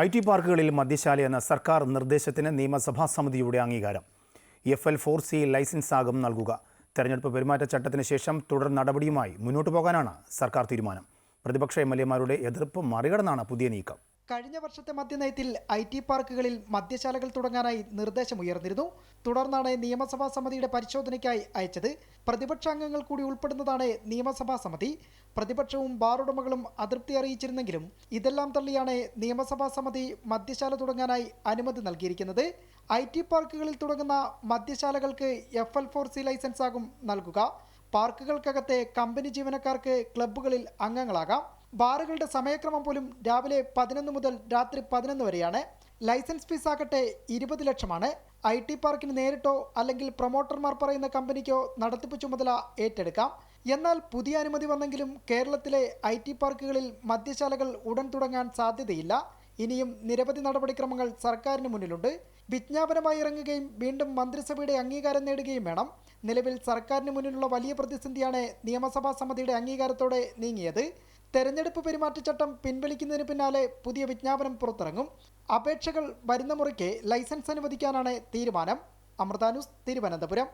I T പാർക്കുകളിൽ മദ്യശാല എന്ന സർക്കാർ നിർദ്ദേശത്തിന് നിയമസഭാ സമിതിയുടെ അംഗീകാരം. F L four C licence ആകും നൽകുക. തെരഞ്ഞെടുപ്പ് പെരുമാറ്റച്ചട്ടത്തിന് ശേഷം തുടർ നടപടിയുമായി മുന്നോട്ടു പോകാനാണ് സർക്കാർ തീരുമാനം. പ്രതിപക്ഷ എം എൽ എമാരുടെ എതിർപ്പ് മറികടന്നാണ് പുതിയ നീക്കം. കഴിഞ്ഞ വർഷത്തെ മദ്യനയത്തിൽ ഐ ടി പാർക്കുകളിൽ മദ്യശാലകൾ തുടങ്ങാനായി നിർദ്ദേശമുയർന്നിരുന്നു. തുടർന്നാണ് നിയമസഭാ സമിതിയുടെ പരിശോധനയ്ക്കായി അയച്ചത്. പ്രതിപക്ഷാംഗങ്ങൾ കൂടി ഉൾപ്പെടുന്നതാണ് നിയമസഭാ സമിതി. പ്രതിപക്ഷവും ബാർ ഉടമകളും അതൃപ്തി അറിയിച്ചിരുന്നെങ്കിലും ഇതെല്ലാം തള്ളിയാണ് നിയമസഭാ സമിതി മദ്യശാല തുടങ്ങാനായി അനുമതി നൽകിയിരിക്കുന്നത്. ഐ ടി പാർക്കുകളിൽ തുടങ്ങുന്ന മദ്യശാലകൾക്ക് F L four C licence ആകും നൽകുക. പാർക്കുകൾക്കകത്തെ കമ്പനി ജീവനക്കാർക്ക് ക്ലബ്ബുകളിൽ അംഗങ്ങളാകാം. ബാറുകളുടെ സമയക്രമം പോലും രാവിലെ പതിനൊന്ന് മുതൽ രാത്രി പതിനൊന്ന് വരെയാണ്. ലൈസൻസ് ഫീസ് ആകട്ടെ ഇരുപത് ലക്ഷമാണ്. ഐ ടി പാർക്കിന് നേരിട്ടോ അല്ലെങ്കിൽ പ്രൊമോട്ടർമാർ പറയുന്ന കമ്പനിക്കോ നടത്തിപ്പ് ചുമതല ഏറ്റെടുക്കാം. എന്നാൽ പുതിയ അനുമതി വന്നെങ്കിലും കേരളത്തിലെ ഐ ടി പാർക്കുകളിൽ മദ്യശാലകൾ ഉടൻ തുടങ്ങാൻ സാധ്യതയില്ല. ഇനിയും നിരവധി നടപടിക്രമങ്ങൾ സർക്കാരിന് മുന്നിലുണ്ട്. വിജ്ഞാപനമായി ഇറങ്ങുകയും വീണ്ടും മന്ത്രിസഭയുടെ അംഗീകാരം നേടുകയും വേണം. നിലവിൽ സർക്കാരിന് മുന്നിലുള്ള വലിയ പ്രതിസന്ധിയാണ് നിയമസഭാ സമിതിയുടെ അംഗീകാരത്തോടെ നീങ്ങിയത്. തെരഞ്ഞെടുപ്പ് പെരുമാറ്റച്ചട്ടം പിൻവലിക്കുന്നതിന് പിന്നാലെ പുതിയ വിജ്ഞാപനം പുറത്തിറങ്ങും. അപേക്ഷകൾ വരുന്ന മുറയ്ക്ക് ലൈസൻസ് അനുവദിക്കാനാണ് തീരുമാനം. അമൃതാനുസ് തിരുവനന്തപുരം.